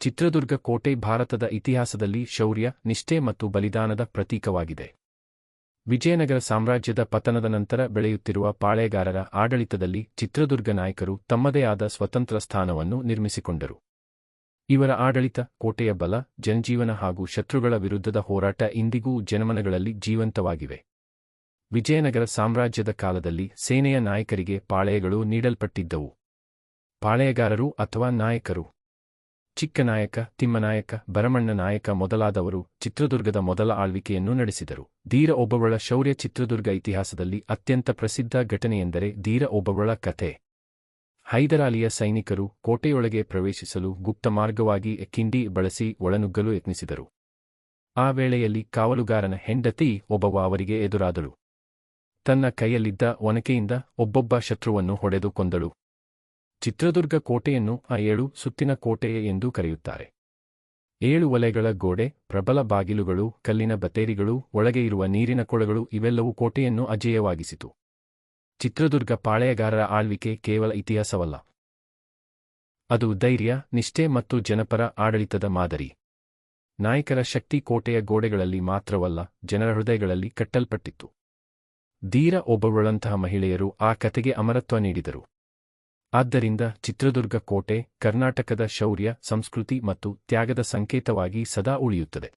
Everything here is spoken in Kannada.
ಚಿತ್ರದುರ್ಗ ಕೋಟೆ ಭಾರತದ ಇತಿಹಾಸದಲ್ಲಿ ಶೌರ್ಯ, ನಿಷ್ಠೆ ಮತ್ತು ಬಲಿದಾನದ ಪ್ರತೀಕವಾಗಿದೆ. ವಿಜಯನಗರ ಸಾಮ್ರಾಜ್ಯದ ಪತನದ ನಂತರ ಬೆಳೆಯುತ್ತಿರುವ ಪಾಳೆಗಾರರ ಆಡಳಿತದಲ್ಲಿ ಚಿತ್ರದುರ್ಗ ನಾಯಕರು ತಮ್ಮದೇ ಆದ ಸ್ವತಂತ್ರ ಸ್ಥಾನವನ್ನು ನಿರ್ಮಿಸಿಕೊಂಡರು. ಇವರ ಆಡಳಿತ, ಕೋಟೆಯ ಬಲ, ಜನಜೀವನ ಹಾಗೂ ಶತ್ರುಗಳ ವಿರುದ್ಧದ ಹೋರಾಟ ಇಂದಿಗೂ ಜನಮನಗಳಲ್ಲಿ ಜೀವಂತವಾಗಿವೆ. ವಿಜಯನಗರ ಸಾಮ್ರಾಜ್ಯದ ಕಾಲದಲ್ಲಿ ಸೇನೆಯ ನಾಯಕರಿಗೆ ಪಾಳೆಯಗಳು ನೀಡಲ್ಪಟ್ಟಿದ್ದವು. ಪಾಳೆಯಗಾರರು ಅಥವಾ ನಾಯಕರು. ಚಿಕ್ಕನಾಯಕ ತಿಮ್ಮನಾಯಕ ಭರಮಣ್ಣ ನಾಯಕ ಮೊದಲಾದವರು ಚಿತ್ರದುರ್ಗದ ಮೊದಲ ಆಳ್ವಿಕೆಯನ್ನು ನಡೆಸಿದರು. ಧೀರ ಒಬ್ಬವಳ ಶೌರ್ಯ ಚಿತ್ರದುರ್ಗ ಇತಿಹಾಸದಲ್ಲಿ ಅತ್ಯಂತ ಪ್ರಸಿದ್ಧ ಘಟನೆಯೆಂದರೆ ಧೀರ ಒಬ್ಬವಳ ಕಥೆ. ಹೈದರಾಲಿಯ ಸೈನಿಕರು ಕೋಟೆಯೊಳಗೆ ಪ್ರವೇಶಿಸಲು ಗುಪ್ತ ಮಾರ್ಗವಾಗಿ ಕಿಂಡಿ ಬಳಸಿ ಒಳನುಗ್ಗಲು ಯತ್ನಿಸಿದರು. ಆ ವೇಳೆಯಲ್ಲಿ ಕಾವಲುಗಾರನ ಹೆಂಡತಿ ಒಬ್ಬವ ಅವರಿಗೆ ಎದುರಾದಳು. ತನ್ನ ಕೈಯಲ್ಲಿದ್ದ ಒನಕೆಯಿಂದ ಒಬ್ಬೊಬ್ಬ ಶತ್ರುವನ್ನು ಹೊಡೆದು ಕೊಂದಳು ಚಿತ್ರದುರ್ಗ ಕೋಟೆಯನ್ನು ಆ ಏಳು ಸುತ್ತಿನ ಕೋಟೆಯೇ ಎಂದು ಕರೆಯುತ್ತಾರೆ. ಏಳು ಒಲೆಗಳ ಗೋಡೆ, ಪ್ರಬಲ ಬಾಗಿಲುಗಳು, ಕಲ್ಲಿನ ಬತೇರಿಗಳು ಒಳಗೆ ಇರುವ ನೀರಿನ ಕೊಳಗಳು ಇವೆಲ್ಲವೂ ಕೋಟೆಯನ್ನು ಅಜೇಯವಾಗಿಸಿತು. ಚಿತ್ರದುರ್ಗ ಪಾಳೆಯಗಾರರ ಆಳ್ವಿಕೆ ಕೇವಲ ಇತಿಹಾಸವಲ್ಲ. ಅದು ಧೈರ್ಯ, ನಿಷ್ಠೆ ಮತ್ತು ಜನಪರ ಆಡಳಿತದ ಮಾದರಿ. ನಾಯಕರ ಶಕ್ತಿ ಕೋಟೆಯ ಗೋಡೆಗಳಲ್ಲಿ ಮಾತ್ರವಲ್ಲ, ಜನರ ಹೃದಯಗಳಲ್ಲಿ ಕಟ್ಟಲ್ಪಟ್ಟಿತ್ತು. ಧೀರ ಒಬ್ಬವಳಂತಹ ಮಹಿಳೆಯರು ಆ ಕತೆಗೆ ಅಮರತ್ವ ನೀಡಿದರು. ಆದ್ದರಿಂದ ಚಿತ್ರದುರ್ಗ ಕೋಟೆ ಕರ್ನಾಟಕದ ಶೌರ್ಯ ಸಂಸ್ಕೃತಿ ಮತ್ತು ತ್ಯಾಗದ ಸಂಕೇತವಾಗಿ ಸದಾ ಉಳಿಯುತ್ತದೆ.